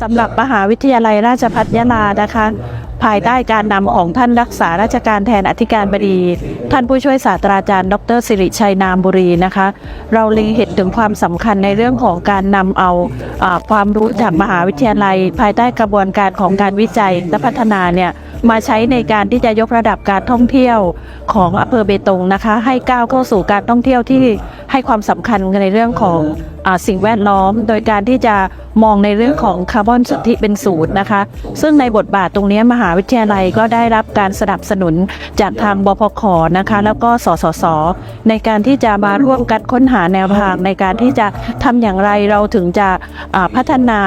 สำหรับมหาวิทยาลัยราชภัฏยะลานะคะ ภายใต้การนำของท่านรักษาราชการแทนอธิการบดี ท่านผู้ช่วยศาสตราจารย์ ดรสิริชัยนามบุรีนะคะ เราเล็งเห็นถึงความสำคัญในเรื่องของการนำเอาอความรู้จากมหาวิทยาลัย ภายใต้กระบวนการของการวิจัยและพัฒนาเนี่ยมาใช้ในการที่จะยกระดับการท่องเที่ยวของอำเภอเบตงนะคะ ให้ก้าวเข้าสู่การท่องเที่ยวที่ ให้ความสำคัญในเรื่องของอสิ่งแวดล้อม โดยการที่จะมองในเรื่องของคาร์บอนสุทธิเป็นศูนย์นะคะ ซึ่งในบทบาทตรงนี้มหาวิทยาลัยก็ได้รับการสนับสนุนจากทางบพคนะคะ แล้วก็สสส ในการที่จะมาร่วมกันค้นหาแนวทางในการที่จะทำอย่างไรเราถึงจะพัฒนา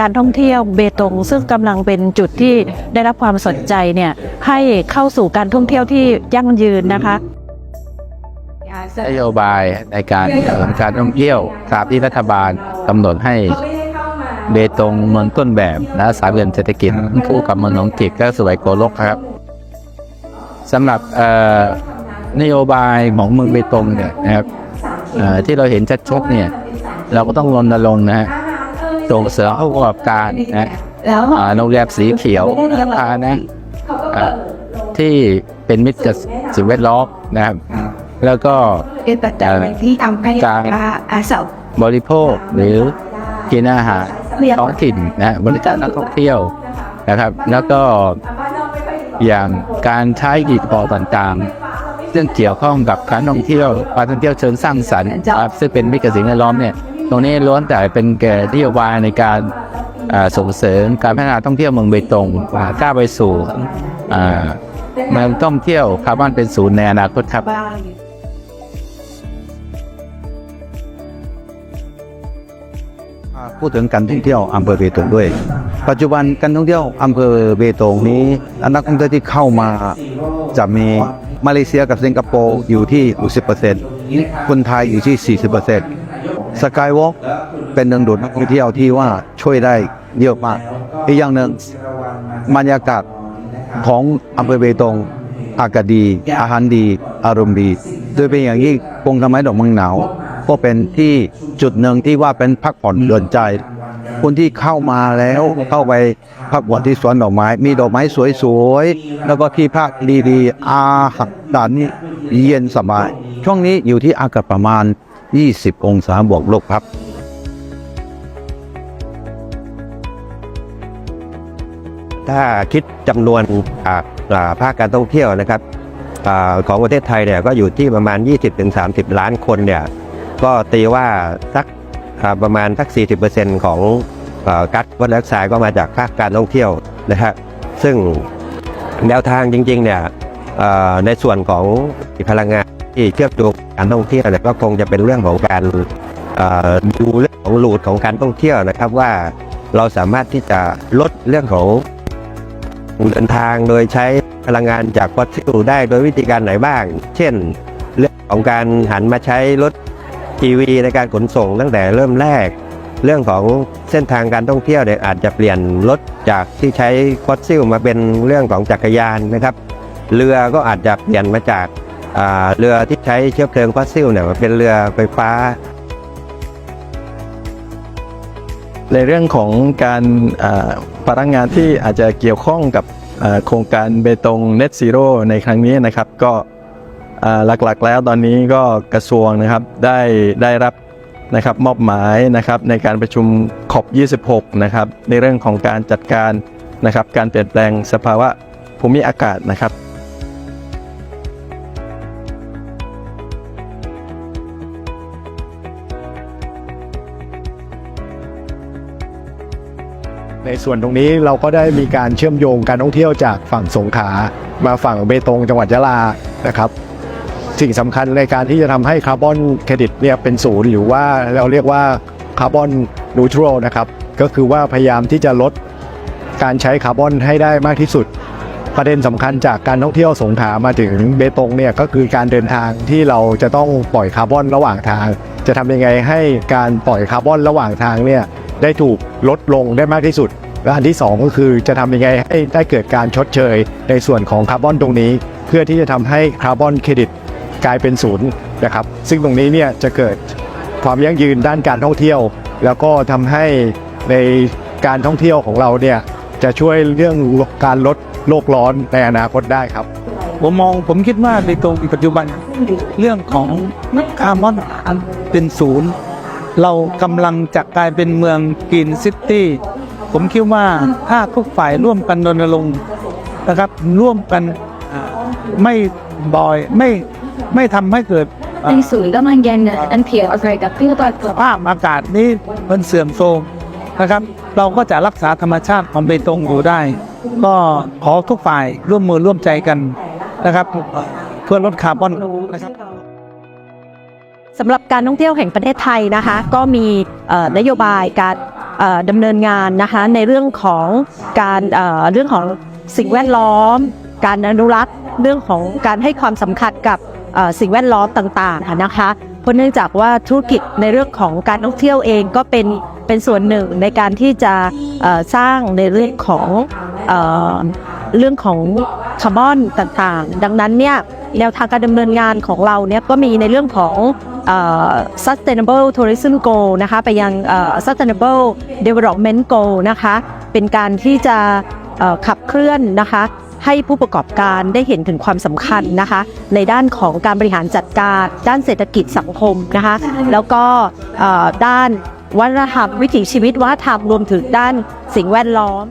การท่องเที่ยวเบตง ซึ่งกำลังเป็นจุดที่ได้รับความสนใจเนี่ยให้เข้าสู่การท่องเที่ยวที่ยั่งยืนนะคะ นโยบายในการเสริมการท่องเที่ยวตามที่รัฐบาลกำหนดให้เบตงเมืองต้นแบบและสามเหลี่ยมเศรษฐกิจคู่กับเมืองหนองจิกและสวยโกลกครับสำหรับนโยบายของเมืองเบตงเนี่ยนะครับที่เราเห็นชัดๆเนี่ย เราก็ต้องรณรงค์นะฮะส่งเสริมผู้ประกอบการนะอ่าโรงแรมสีเขียวนะที่เป็นมิตรกับสิ่งแวดล้อมนะครับ แล้วก็เป็นปัจจัยที่ทำให้การอาสาบริโภคหรือกินอาหารท้องถิ่นนะบริการนักท่องเที่ยวนะครับ แล้วก็อย่างการใช้อีกพอต่างๆซึ่งเกี่ยวข้องกับการท่องเที่ยวการท่องเที่ยวเชิงสร้างสรรค์ครับซึ่งเป็นมิตรกับสิ่งแวดล้อมเนี่ยตรงนี้ล้วนแต่เป็นแก่นโยบายในการส่งเสริมการพัฒนาท่องเที่ยวเมืองเบตงก้าวไปสู่เมืองท่องเที่ยวคาร์บอนเป็นศูนย์ในอนาคตครับ พูดถึงการท่องเที่ยวอำเภอเบตงด้วย ปัจจุบันการท่องเที่ยวอำเภอเบตงนี้นักท่องเที่ยวที่เข้ามาจะมีมาเลเซียกับสิงคโปร์อยู่ที่ 60%คนไทยอยู่ที่ 40%สกายวอล์กเป็นหนึ่งดูดนักท่องเที่ยวที่ว่าช่วยได้เยอะมาก อีกอย่างหนึ่งบรรยากาศของอำเภอเบตงอากาศดี อาหารดี อารมณ์ดี โดยเป็นอย่างยิ่งกรุงทำไมดอกเมืองหนาว ก็เป็นที่จุดหนึ่งที่ว่าเป็นพักผ่อนเดินใจ คนที่เข้ามาแล้วเข้าไปพักผ่อนที่สวนดอกไม้ มีดอกไม้สวยๆ แล้วก็ที่พักดีๆ อาหารนี่เย็นสบาย ช่วงนี้อยู่ที่อากาศประมาณ 20 องศาบวกลบครับถ้าคิดจำนวนอ่าอ่าภาคการท่องเที่ยวนะครับอของประเทศไทยเนี่ยก็อยู่ที่ประมาณ 20-30 ล้านคนเนี่ย ก็ตีว่าสักประมาณสัก 40%ของอ่ากัดวัดรักษาก็มาจากภาคการท่องเที่ยวนะฮะซึ่งแนวทางจริงๆเนี่ยในส่วนของพลังงานที่เชื่อมโยงการท่องเที่ยวเนี่ยก็คงจะเป็นเรื่องของการดูเรื่องของรูทของการท่องเที่ยวนะครับว่าเราสามารถที่จะลดเรื่องของเดินทางโดยใช้พลังงานจากฟอสซิลได้โดยวิธีการไหนบ้าง เช่น เรื่องของการหันมาใช้รถ EV ในการขนส่งตั้งแต่เริ่มแรก เรื่องของเส้นทางการท่องเที่ยวเนี่ยอาจจะเปลี่ยนรถจากที่ใช้ฟอสซิลมาเป็นเรื่องของจักรยานนะครับ เรือก็อาจจะเปลี่ยนมาจากาเรือที่ใช้เชื้อเพลิงฟอสซิลเนี่ยมาเป็นเรือไฟฟ้า ในเรื่องของการพลังงานที่อาจจะเกี่ยวข้องกับโครงการเบตง Net Zero ในครั้งนี้นะครับก็ หลักๆแล้วตอนนี้ก็กระทรวงนะครับได้ได้รับนะครับมอบหมายนะครับในการประชุมขอบ 26 นะครับในเรื่องของการจัดการนะครับการเปลี่ยนแปลงสภาวะภูมิอากาศนะครับในส่วนตรงนี้เราก็ได้มีการเชื่อมโยงการท่องเที่ยวจากฝั่งสงขลามาฝั่งเบตงจังหวัดยะลานะครับ สิ่งสำคัญในการที่จะทำให้คาร์บอนเครดิตเนี่ยเป็นศูนย์หรือว่าเราเรียกว่าคาร์บอนนูทรัลนะครับก็คือว่าพยายามที่จะลดการใช้คาร์บอนให้ได้มากที่สุด ประเด็นสำคัญจากการท่องเที่ยวสงขลามาถึงเบตงเนี่ยก็คือการเดินทางที่เราจะต้องปล่อยคาร์บอนระหว่างทาง จะทำยังไงให้การปล่อยคาร์บอนระหว่างทางเนี่ยได้ถูกลดลงได้มากที่สุดและอันที่สองก็คือจะทำยังไงให้ได้เกิดการชดเชยในส่วนของคาร์บอนตรงนี้ เพื่อที่จะทำให้คาร์บอนเครดิต กลายเป็นศูนย์นะครับ ซึ่งตรงนี้เนี่ยจะเกิดความยั่งยืนด้านการท่องเที่ยว แล้วก็ทำให้ในการท่องเที่ยวของเราเนี่ยจะช่วยเรื่องการลดโลกร้อนในอนาคตได้ครับ ผมมองผมคิดว่าในตรงปัจจุบันเรื่องของคาร์บอนเป็นศูนย์ เรากำลังจะกลายเป็นเมืองกรีนซิตี้ผมคิดว่าถ้าทุกฝ่ายร่วมกันรณรงค์นะครับร่วมกันไม่บ่อยไม่ ไม่ทำให้เกิดอ่าในศูนย์กำลังยันอันเพียอะไรกับพี่ตัวสภาพอากาศนี้มันเสื่อมโทรมนะครับ เราก็จะรักษาธรรมชาติความเป็นตรงอยู่ได้ ก็ขอทุกฝ่ายร่วมมือร่วมใจกันนะครับ เพื่อลดคาร์บอนนะครับ สำหรับการท่องเที่ยวแห่งประเทศไทยนะคะ ก็มีเอ่อนโยบายการเอ่อดำเนินงานนะคะในเรื่องของการเอ่อเรื่องของสิ่งแวดล้อม การอนุรักษ์ เรื่องของการให้ความสำคัญกับเอ่อ สิ่งแวดล้อมต่างๆนะคะเพราะเนื่องจากว่าธุรกิจในเรื่องของการท่องเที่ยวเองก็เป็นเป็นส่วนหนึ่งในการที่จะสร้างในเรื่องของเอเรื่องของคาร์บอนต่างๆ ดังนั้นเนี่ยแนวทางการดำเนินงานของเราเนี่ยก็มีในเรื่องของ sustainable tourism goal นะคะไปยัง sustainable development goal นะคะเป็นการที่จะขับเคลื่อนนะคะ ให้ผู้ประกอบการได้เห็นถึงความสำคัญนะคะ ในด้านของการบริหารจัดการด้านเศรษฐกิจสังคมนะคะ แล้วก็ด้านวัฒนธรรมวิถีชีวิตวัฒนธรรมรวมถึงด้านสิ่งแวดล้อม